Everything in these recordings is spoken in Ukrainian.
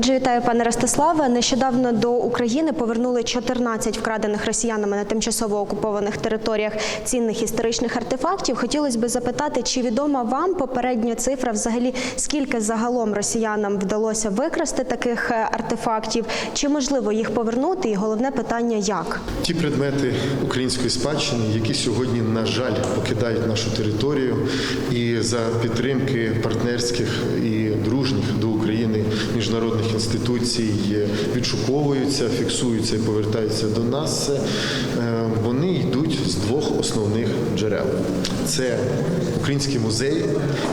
Отже, вітаю пане Ростиславе. Нещодавно до України повернули 14 вкрадених росіянами на тимчасово окупованих територіях цінних історичних артефактів. Хотілося б запитати, чи відома вам попередня цифра, взагалі скільки загалом росіянам вдалося викрасти таких е, артефактів? Чи можливо їх повернути? І головне питання як? Ті предмети української спадщини, які сьогодні, на жаль, покидають нашу територію, і за підтримки партнерських і дружніх до України міжнародних інституцій відшуковуються, фіксуються і повертаються до нас. е, Вони йдуть з двох основних джерел: це українські музеї,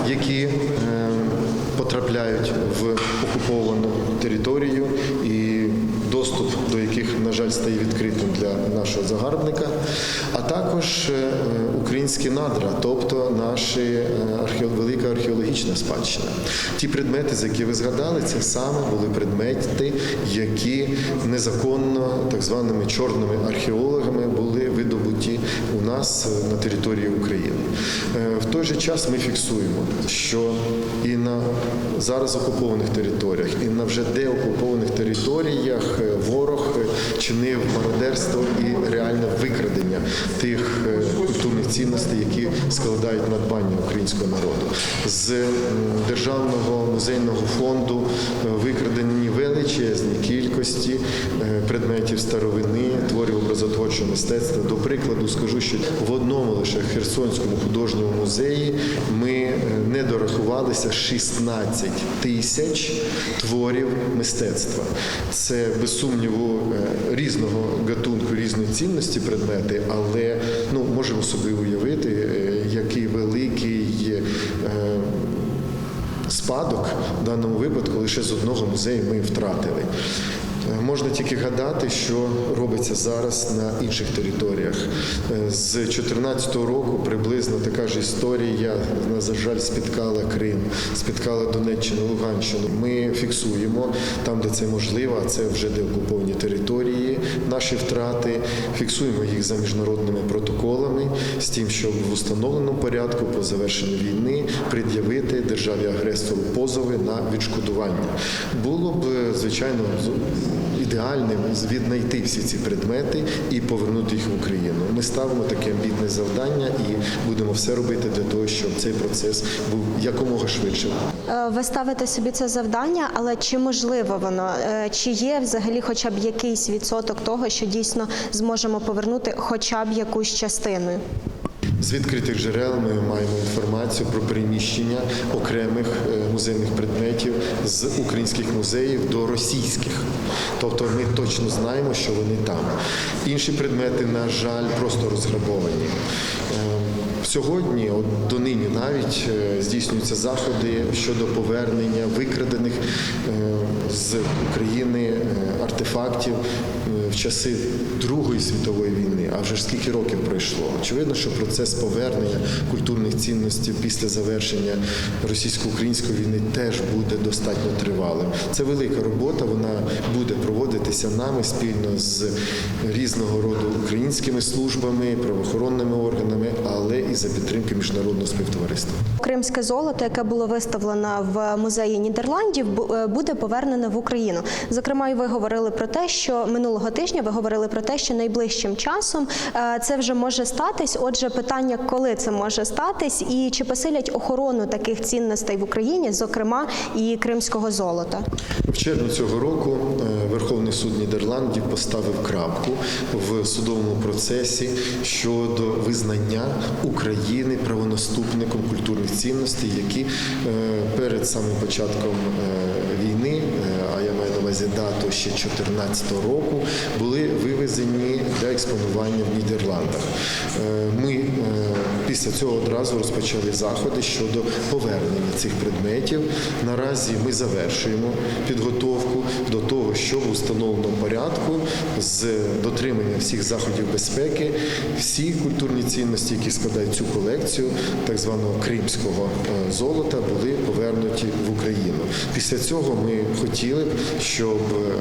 які е, потрапляють в окуповану територію і доступ до яких, на жаль, стає відкритим для нашого загарбника, а також е, українські надра, тобто наша велика археологічна спадщина. Ті предмети, за які ви згадали, це саме були предмети, які незаконно так званими чорними археологами були видобуті нас е, на території України. Е, В той же час ми фіксуємо, що і на зараз окупованих територіях, і на вже деокупованих територіях е, ворог чинив мародерство і реальне викрадення тих культурних цінностей, які складають надбання українського народу. З державного музейного фонду викрадені величезні кількості е, предметів старовини, творів образотворчого мистецтва. До прикладу, скажу, що в одному лише Херсонському художньому музеї ми е, не дорахувалися 16 тисяч творів мистецтва. Це без сумніву е, різного гатунку, різної цінності предмети, але ну можемо собі уявити, який великий. Спадок в даному випадку лише з одного музею ми втратили. Е, Можна тільки гадати, що робиться зараз на інших територіях. Е, З 2014 року приблизно така ж історія, на жаль, спіткала Крим, спіткала Донеччину, Луганщину. Ми фіксуємо там, де це можливо, а це вже деокуповані території, наші втрати. Фіксуємо їх за міжнародними протоколами з тим, щоб в установленому порядку по завершенню війни пред'явити державі агресору позови на відшкодування. Було б звичайно ідеальним віднайти всі ці предмети і повернути їх в Україну. Ми ставимо таке амбітне завдання і будемо все робити для того, щоб цей процес був якомога швидше. Е, Ви ставите собі це завдання, але чи можливо воно? Е, Чи є взагалі хоча б якийсь відсоток того, що дійсно зможемо повернути хоча б якусь частину? З відкритих джерел ми маємо інформацію про переміщення окремих е, музейних предметів з українських музеїв до російських. Тобто ми точно знаємо, що вони там. Інші предмети, на жаль, просто розграбовані. Сьогодні, от донині навіть е, здійснюються заходи щодо повернення викрадених е, з України е, артефактів в часи Другої світової війни. А вже ж скільки років пройшло? Очевидно, що процес повернення культурних цінностей після завершення російсько-української війни теж буде достатньо тривалим. Це велика робота. Вона буде проводитися нами спільно з різного роду українськими службами, правоохоронними органами, але і за підтримки міжнародного співтовариства. Кримське золото, яке було виставлено в музеї Нідерландів, е, буде повернене в Україну. Зокрема, і ви говорили про те, що минулого тижня ви говорили про те, що найближчим часом е, це вже може статись. Отже, питання, коли це може статись, і чи посилять охорону таких цінностей в Україні, зокрема і кримського золота. В червні цього року е, Верховний суд Нідерландів поставив крапку в судовому процесі щодо визнання України правонаступником культурних цінностей, які е, перед самим початком е, війни, е, увазі дату ще 2014 року, були вивезені для експонування в Нідерландах. Е, Ми е, після цього одразу розпочали заходи щодо повернення цих предметів. Наразі ми завершуємо підготовку до того, щоб у встановленому порядку з дотриманням всіх заходів безпеки всі культурні цінності, які складають цю колекцію, так званого кримського е, золота, були повернуті в Україну. Після цього ми хотіли б, щоб е,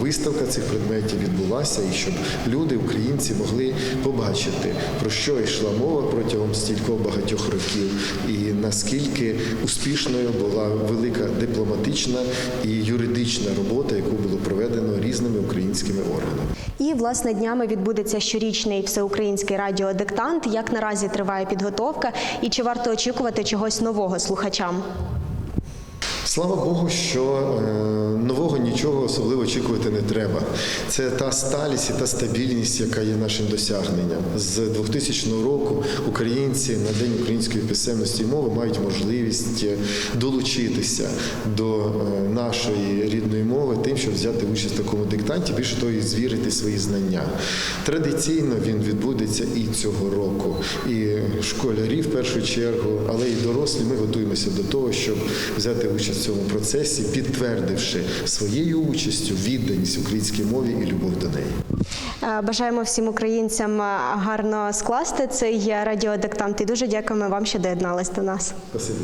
виставка цих предметів відбулася, і щоб люди, українці, могли побачити, про що йшла мова протягом стількох багатьох років, і наскільки успішною була велика дипломатична і юридична робота, яку було проведено різними українськими органами. І власне днями відбудеться щорічний всеукраїнський радіодиктант. Як наразі триває підготовка, і чи варто очікувати чогось нового слухачам? Слава Богу, що е, нового нічого особливо очікувати не треба. Це та сталість і та стабільність, яка є нашим досягненням. З 2000 року українці на День української писемності і мови мають можливість е, долучитися до е, нашої рідної мови, тим, щоб взяти участь в такому диктанті, більше того, і звірити свої знання. Традиційно він відбудеться і цього року. І школярі в першу чергу, але і дорослі. Ми готуємося до того, щоб взяти участь цьому процесі, підтвердивши своєю участю відданість українській мові і любов до неї. Е, Бажаємо всім українцям е, гарно скласти цей радіодиктант і дуже дякуємо вам, що доєднались до нас. Спасибі.